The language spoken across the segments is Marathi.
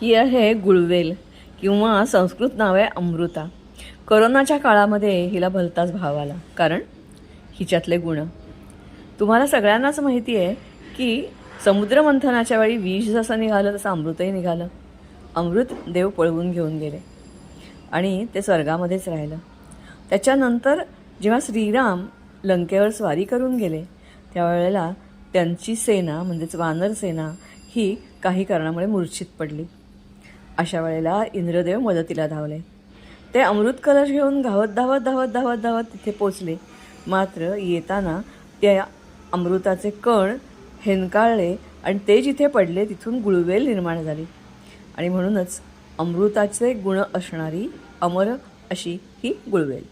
ही आहे गुळवेल किंवा संस्कृत नाव आहे अमृता. करोनाच्या काळामध्ये हिला भलताच भाव आला. कारण हिच्यातले गुण. तुम्हाला सगळ्यांनाच माहिती आहे की समुद्रमंथनाच्या वेळी विष जसं निघालं तसं अमृतही निघालं. अमृत देव पळवून घेऊन गेले. आणि ते स्वर्गामध्येच राहिलं. त्याच्यानंतर जेव्हा श्रीराम लंकेवर स्वारी करून गेले त्यावेळेला त्यांची सेना म्हणजेच वानर सेना ही काही कारणामुळे मूर्छित पडली. अशा वेळेला इंद्रदेव मदतीला धावले. ते अमृत कलश घेऊन धावत धावत धावत धावत धावत तिथे पोचले. मात्र येताना त्या अमृताचे कण हेनकाळले आणि ते जिथे पडले तिथून गुळवेल निर्माण झाली. आणि म्हणूनच अमृताचे गुण असणारी अमर अशी ही गुळवेल.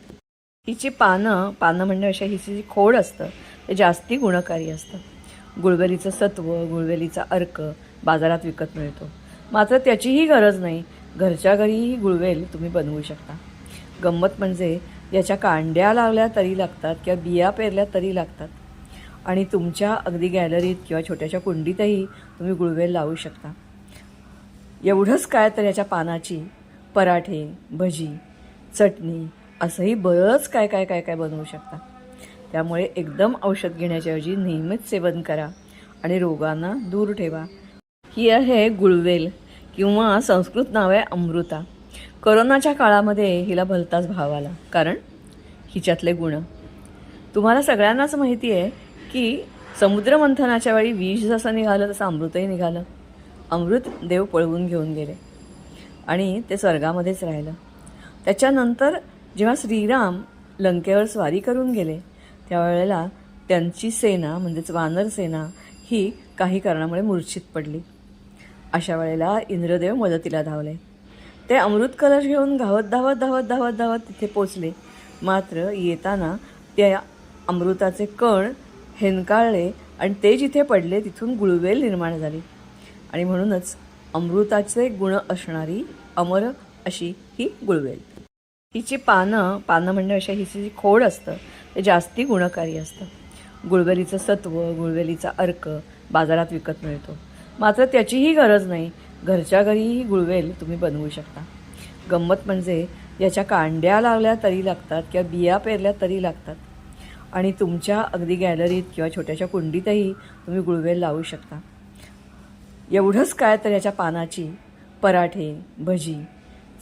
हिची पानं पानं म्हणण्यापेक्षा हिची जी खोड असतं ते जास्ती गुणकारी असतं. गुळवेलीचं सत्व गुळवेलीचा अर्क बाजारात विकत मिळतो. मात्र त्याचीही गरज नाही. घरच्या घरीही गुळवेल तुम्ही बनवू शकता. गंमत म्हणजे याच्या कांड्या लावल्या तरी लागतात किंवा बिया पेरल्या तरी लागतात. आणि तुमच्या अगदी गॅलरीत किंवा छोट्याशा कुंडीतही तुम्ही गुळवेल लावू शकता. एवढंच काय तर याच्या पानाची पराठे भजी चटणी असंही बरंच काय काय काय काय बनवू शकता. त्यामुळे एकदम औषध घेण्याच्याऐवजी नेहमीच सेवन करा आणि रोगांना दूर ठेवा. ही आहे गुळवेल किंवा संस्कृत नाव आहे अमृता. करोनाच्या काळामध्ये हिला भलताच भाव आला. कारण हिच्यातले गुण. तुम्हाला सगळ्यांनाच माहिती आहे की समुद्रमंथनाच्या वेळी विष जसं निघालं तसं अमृतही निघालं. अमृत देव पळवून घेऊन गेले. आणि ते स्वर्गामध्येच राहिलं. त्याच्यानंतर जेव्हा श्रीराम लंकेवर स्वारी करून गेले त्यावेळेला त्यांची सेना म्हणजेच वानर सेना ही काही कारणामुळे मूर्छित पडली. अशा वेळेला इंद्रदेव मदतीला धावले. ते अमृत कलश घेऊन धावत धावत धावत धावत धावत तिथे पोचले. मात्र येताना त्या अमृताचे कण हेनकाळले आणि ते जिथे पडले तिथून गुळवेल निर्माण झाली. आणि म्हणूनच अमृताचे गुण असणारी अमर अशी ही गुळवेल. हिची पानं पानं म्हणण्यापेक्षा हिची जी खोड असतं ते जास्ती गुणकारी असतं. गुळवेलीचं सत्व गुळवेलीचा अर्क बाजारात विकत मिळतो. मात्र त्याचीही गरज नाही. घरच्या घरीही गुळवेल तुम्ही बनवू शकता. गंमत म्हणजे याच्या कांड्या लावल्या तरी लागतात किंवा बिया पेरल्या तरी लागतात. आणि तुमच्या अगदी गॅलरीत किंवा छोट्याशा कुंडीतही तुम्ही गुळवेल लावू शकता. एवढंच काय तर याच्या पानाची पराठे भजी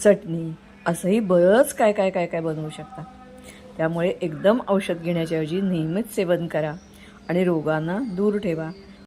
चटणी असंही बरंच काय काय काय काय बनवू शकता. त्यामुळे एकदम औषध घेण्याच्याऐवजी नेहमीच सेवन करा आणि रोगांना दूर ठेवा.